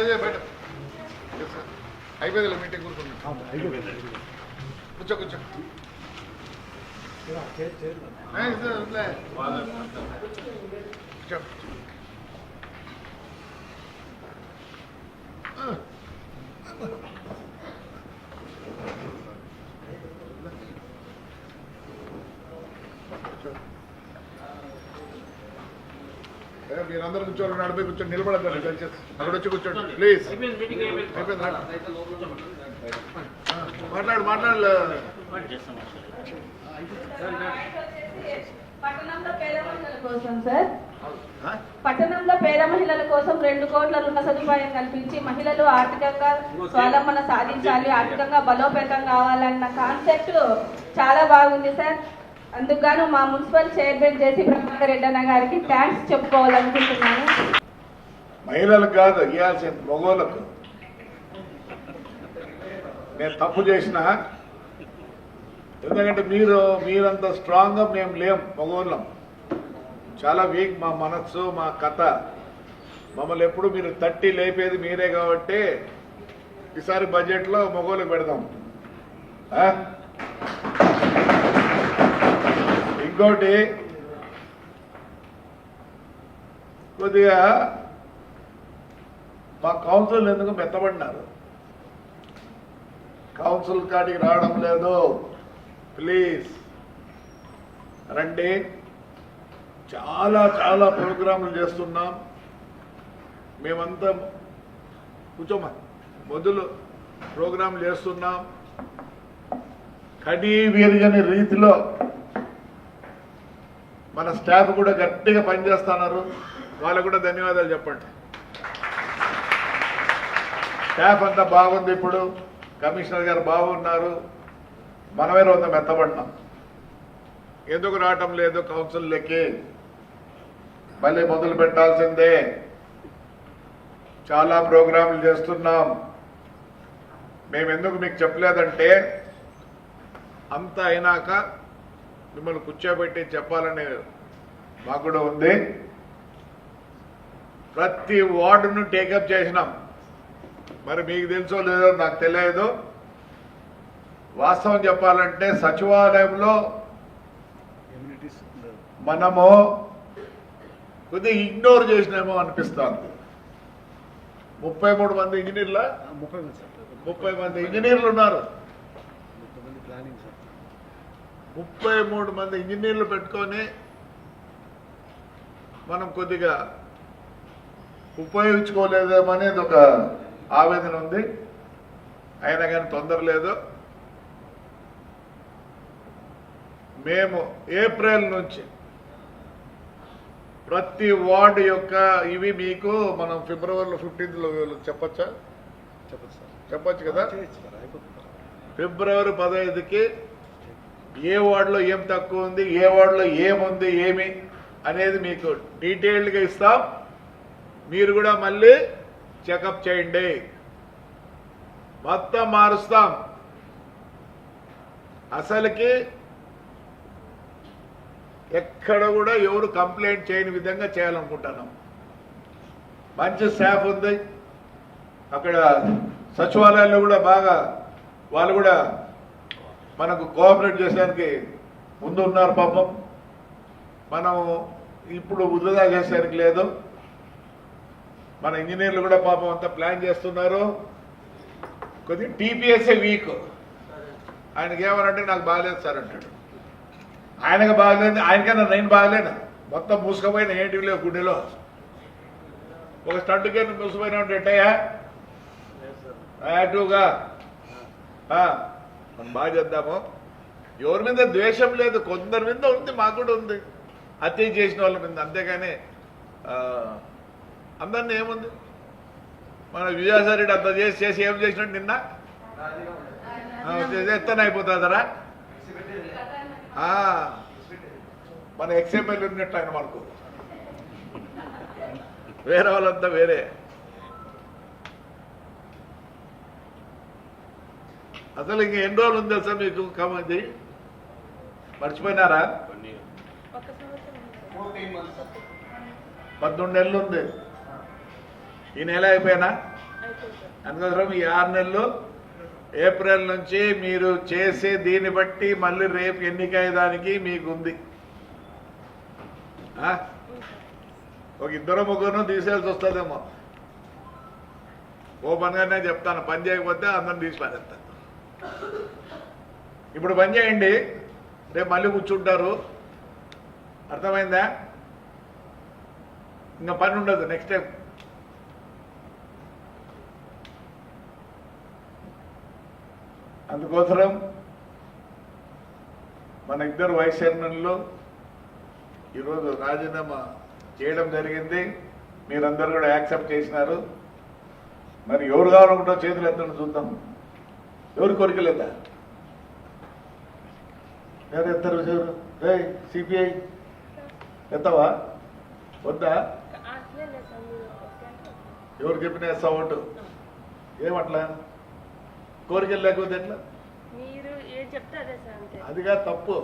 ఇదే బయట. Yes, sir. అయిపోయింది మీటింగ్ కూర్చున్నాం. కూర్చో కూర్చో. కూర్చో కూర్చోండి నడిపి కూర్చొని నిలబడద్దండి దయచేసి అక్కడ వచ్చి కూర్చోండి ప్లీజ్ మాట్లాడు మాట్లాడు. పట్టణంలో పేద మహిళల కోసం సార్. ఆ? పట్టణంలో పేద మహిళల కోసం రెండు కోట్ల రుణ సదుపాయం కల్పించి మహిళలు ఆర్థికంగా స్వావలంబన సాధించాలి ఆర్థికంగా బలోపేతం కావాలన్న కాన్సెప్ట్ చాలా బాగుంది సార్. అందుకు మా municipal chairman JC Prabhakar Reddy అన్న గారికి థ్యాంక్స్ చెప్పుకోవాలనుకుంటున్నాను. మహిళలకు కాదు ఇవ్వాల్సిన మగోళ్ళకు. నేను తప్పు చేసిన ఎందుకంటే మీరు మీరంత స్ట్రాంగ్గా మేము లేం మగోళ్ళం. చాలా వీక్ మా మనస్సు మా కథ. మమ్మల్ని ఎప్పుడు మీరు తట్టి లేపేది మీరే కాబట్టి ఈసారి బడ్జెట్లో మగోళ్ళకి పెడదాం. ఇంకోటి కొద్దిగా మా కౌన్సిల్ ఎందుకు మెత్తబడినారు? కౌన్సిల్ కాడికి రావడం లేదు. ప్లీజ్ రండి. చాలా చాలా ప్రోగ్రాంలు చేస్తున్నాం. మేమంతా కూర్చోమా మొదలు ప్రోగ్రాంలు చేస్తున్నాం. కడీ వీరిగని రీతిలో మన స్టాఫ్ కూడా గట్టిగా పనిచేస్తున్నారు. వాళ్ళకు కూడా ధన్యవాదాలు చెప్పండి. స్టాఫ్ అంతా బాగుంది ఇప్పుడు. కమిషనర్ గారు బాగున్నారు. మనమే రోజు మెత్తబడినాం. ఎందుకు రావటం లేదు కౌన్సిల్లకి మళ్ళీ మొదలు పెట్టాల్సిందే. చాలా ప్రోగ్రాంలు చేస్తున్నాం. మేము ఎందుకు మీకు చెప్పలేదంటే అంత అయినాక మిమ్మల్ని కూర్చోబెట్టి చెప్పాలని మాకు కూడా ఉంది. ప్రతి వార్డును టేకప్ చేసినాం. మరి మీకు తెలుసో లేదో నాకు తెలియదు. వాస్తవం చెప్పాలంటే సచివాలయంలో మనము కొద్దిగా ఇగ్నోర్ చేసినామో అనిపిస్తుంది. ముప్పై మూడు మంది ఇంజనీర్ల? ముప్పై మంది ఇంజనీర్లు ఉన్నారు ముప్పై మంది ప్లానింగ్ సార్ ముప్పై మూడు మంది ఇంజనీర్లు పెట్టుకొని మనం కొద్దిగా ఉపయోగించుకోలేదేమో అనేది ఒక ఆవేదన ఉంది. అయినా కానీ తొందర లేదు. మేము ఏప్రిల్ నుంచి ప్రతి వార్డు యొక్క ఇవి మీకు మనం ఫిబ్రవరిలో ఫిఫ్టీన్త్లో చెప్పచ్చా? చెప్పదు సార్ చెప్పొచ్చు కదా ఫిబ్రవరి పదహైదుకి ఏ వార్డులో ఏం తక్కువ ఉంది ఏ వార్డులో ఏముంది ఏమి అనేది మీకు డీటెయిల్డ్గా ఇస్తాం. మీరు కూడా మళ్ళీ చెకప్ చేయండి. మొత్తం మారుస్తాం. అసలుకి ఎక్కడ కూడా ఎవరు కంప్లైంట్ చేయని విధంగా చేయాలనుకుంటున్నాం. మంచి స్టాఫ్ ఉంది. అక్కడ సచివాలయాల్లో కూడా బాగా వాళ్ళు కూడా మనకు కోఆపరేట్ చేసడానికి ముందు ఉన్నారు పాపం. మనం ఇప్పుడు వృధా చేసేదానికి లేదు. మన ఇంజనీర్లు కూడా పాపం అంతా ప్లాన్ చేస్తున్నారు. కొద్దిగా టీపీఎస్ఏ వీక్. ఆయనకి ఏమనంటే నాకు బాగాలేదు సార్ అంటాడు. ఆయనకు బాగలేదు ఆయనకన్నా నేను బాగలేను? మొత్తం మూసుకపోయిన ఏంటి లేవు గుండెలో? ఒక స్టంట్ కింద మూసిపోయినా ఉంటేటయ్యా యాక్టివ్గా ఆ, మనం బాగా చేద్దాము. ఎవరి మీద ద్వేషం లేదు కొందరి మీద ఉంది మాకు కూడా ఉంది. హత్య చేసిన వాళ్ళ మీద అంతేగాని అందరిని అందరినీ ఏముంది? మన విజయసాయి అంత చేసి చేసి ఏం చేసినట్టు నిన్న? ఎత్తన అయిపోతుందరా మన ఎక్స్ఎంఎల్ ఉన్నట్టు ఆయన మనకు వేరే వాళ్ళంతా వేరే. అసలు ఇంక ఎన్ని రోజులు ఉంది తెలుసా మీకు కమంది మర్చిపోయినారా? పద్దెనిమిది నెలలు ఉంది. ఈ నెల అయిపోయినా? అందుకోసం ఈ ఆరు నెలలు ఏప్రిల్ నుంచి మీరు చేసే దీన్ని బట్టి మళ్ళీ రేపు ఎన్నిక అయ్యేదానికి మీకు ఉంది ఆ? ఒక ఇద్దరు ముగ్గురు తీసేయాల్సి వస్తుందేమో. ఓపెన్ గానే చెప్తాను. పని చేయకపోతే అందరిని తీసి పారేస్తాను. ఇప్పుడు పని చేయండి. రేపు మళ్ళీ కూర్చుంటారు. అర్థమైందా? ఇంకా పని ఉండదు నెక్స్ట్ టైం అందుకోసం మన ఇద్దరు వైస్ చైర్మన్లు ఈరోజు రాజీనామా చేయడం జరిగింది. మీరందరూ కూడా యాక్సెప్ట్ చేసినారు. మరి ఎవరు కావాలనుకుంటా చేతులు ఎత్తండి చూద్దాం. ఎవరు కోరికలేదా? ఎవరు ఎత్తారు ఎవరు రే సిపిఐ ఎత్తవా? వద్దా? ఎవరు చెప్పిన వేస్తా ఓటు? ఏమట్లా కోరికలు లేకపోతే ఎట్లా? అదిగా తప్పు.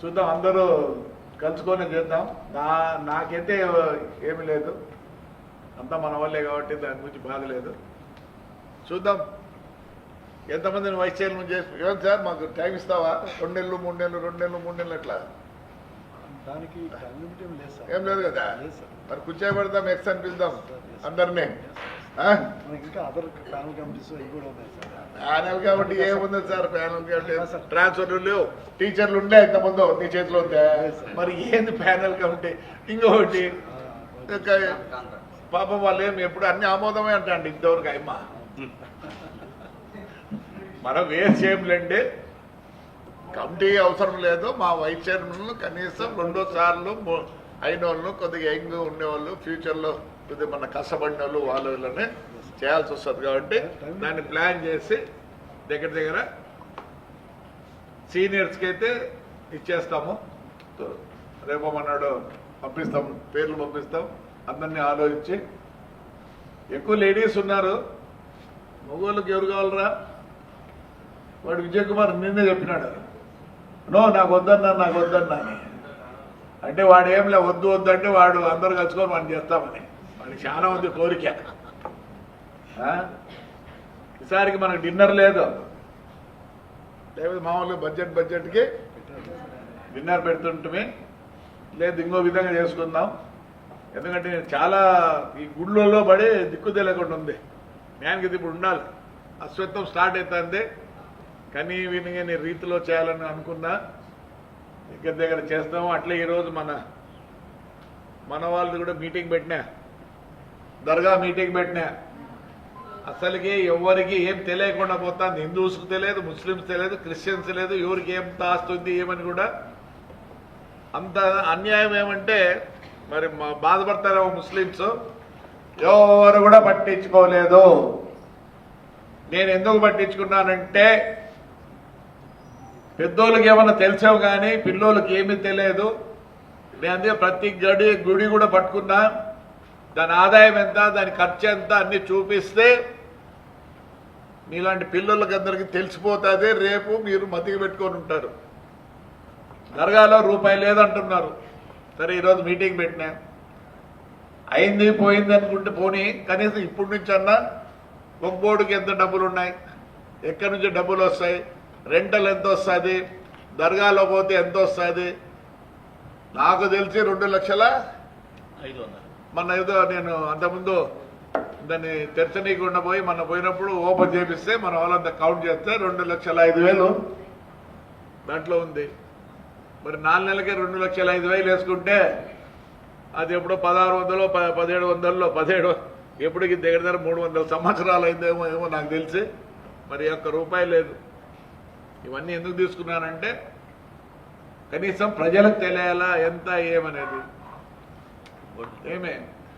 చూద్దాం అందరూ కలుసుకొని చేద్దాం. నా నాకైతే ఏమీ లేదు. అంతా మన వాళ్ళే కాబట్టి దాని గురించి బాధ లేదు. చూద్దాం. ఎంతమందిని వైస్ చైర్మన్ చేసి ఏం సార్ మాకు టైం ఇస్తావా? రెండు నెలలు మూడు నెలలు రెండు నెలలు మూడు నెలలు అట్లా దానికి ఏం లేదు సార్. ఏం లేదు కదా? మరి కూర్చోబెడదాం ఎక్స్ అనిపిద్దాం అందరినీ. ఆ? మనకి ఇంకా అదర్ ప్యానల్ కాబట్టి ఏముంది సార్? ప్యానల్ కాబట్టి ట్రాన్స్ఫర్లు లేవు. టీచర్లు ఉండే ఇంతకుముందు నీ చేతిలో ఉంటే మరి ఏంది ప్యానల్ కాబట్టి ఇంకొకటి. ఇంకా పాపం వాళ్ళు ఏమి ఎప్పుడు అన్ని ఆమోదమే అంటండి ఇంతవరకు అయ్యమ్మ. మనం ఏం చేయలేండి కమిటీ అవసరం లేదు. మా వైస్ చైర్మన్ కనీసం రెండో సార్లు అయిన వాళ్ళు కొద్దిగా యంగ్ ఉండేవాళ్ళు ఫ్యూచర్లో కొద్దిగా మన కష్టపడిన వాళ్ళు వాళ్ళు వీళ్ళని చేయాల్సి వస్తుంది కాబట్టి దాన్ని ప్లాన్ చేసి దగ్గర దగ్గర సీనియర్స్కి అయితే ఇచ్చేస్తాము. రేపు మన్నాడు పంపిస్తాం పేర్లు పంపిస్తాం. అందరినీ ఆలోచించి. ఎక్కువ లేడీస్ ఉన్నారు. మగవాళ్ళకి ఎవరు కావాలరా? వాడు విజయ్ కుమార్ నిన్నే చెప్పినాడు. నో నాకు వద్దన్నా నాకు వద్దన్నా అని. అంటే వాడు ఏం లే వద్దు వద్దు అంటే వాడు అందరు కలుసుకొని మనం చేస్తామని. వాడికి చాలా ఉంది కోరిక. ఈసారికి మనకు డిన్నర్ లేదు. లేకపోతే మామూలుగా బడ్జెట్ బడ్జెట్కి డిన్నర్ పెడుతుంటమే. లేదు ఇంకో విధంగా చేసుకుందాం. ఎందుకంటే నేను చాలా ఈ గుళ్ళల్లో పడి దిక్కు తెలియకుండా ఉంది. జ్ఞానికి ఇప్పుడు ఉండాలి. అశ్వత్వం స్టార్ట్ అవుతుంది కానీ వినగని రీతిలో చేయాలని అనుకున్నా దగ్గర దగ్గర చేస్తాము అట్లే ఈరోజు మన మన వాళ్ళది కూడా మీటింగ్ పెట్టినా దర్గా మీటింగ్ పెట్టినా అసలుకి ఎవరికి ఏం తెలియకుండా పోతుంది. హిందూస్కి తెలియదు ముస్లిమ్స్ తెలియదు క్రిస్టియన్స్ తెలియదు ఎవరికి ఏం తాస్తుంది ఏమని కూడా. అంత అన్యాయం ఏమంటే మరి మా బాధపడతారేమో ముస్లిమ్స్. ఎవరు కూడా పట్టించుకోలేదు. నేను ఎందుకు పట్టించుకున్నానంటే పెద్దోళ్ళకి ఏమైనా తెలిసావు కానీ పిల్లోళ్ళకి ఏమీ తెలియదు. నేను అందుకే ప్రతి గడి గుడి కూడా పట్టుకున్నా. దాని ఆదాయం ఎంత దాని ఖర్చు ఎంత అన్ని చూపిస్తే మీలాంటి పిల్లలకి అందరికి తెలిసిపోతుంది. రేపు మీరు మతికి పెట్టుకొని ఉంటారు. దర్గాలో రూపాయి లేదంటున్నారు. సరే ఈరోజు మీటింగ్ పెట్టినా. అయింది పోయింది అనుకుంటే పోనీ కనీసం ఇప్పటి నుంచి అన్నా ఒక బోర్డుకి ఎంత డబ్బులు ఉన్నాయి? ఎక్కడి నుంచి డబ్బులు వస్తాయి? రెంటల్ ఎంత వస్తుంది? దర్గాలో పోతే ఎంత వస్తుంది? నాకు తెలిసి రెండు లక్షల ఐదు వందలు. మన ఏదో నేను అంతకుముందు దాన్ని తెరచనీయకుండా పోయి మన పోయినప్పుడు ఓపెన్ చేపిస్తే మన వాళ్ళంతా కౌంట్ చేస్తే రెండు లక్షల ఐదు వేలు దాంట్లో ఉంది. మరి నాలుగు నెలలకే రెండు లక్షల ఐదు వేలు వేసుకుంటే అది ఎప్పుడో పదహారు వందలు పదిహేడు వందల్లో పదిహేడు ఎప్పటికి దగ్గర దగ్గర మూడు వందల సంవత్సరాలు అయిందేమో ఏమో నాకు తెలిసి. మరి ఒక్క రూపాయి లేదు. ఇవన్నీ ఎందుకు తీసుకున్నానంటే కనీసం ప్రజలకు తెలియాలా ఎంత ఏమనేది. ఏమే?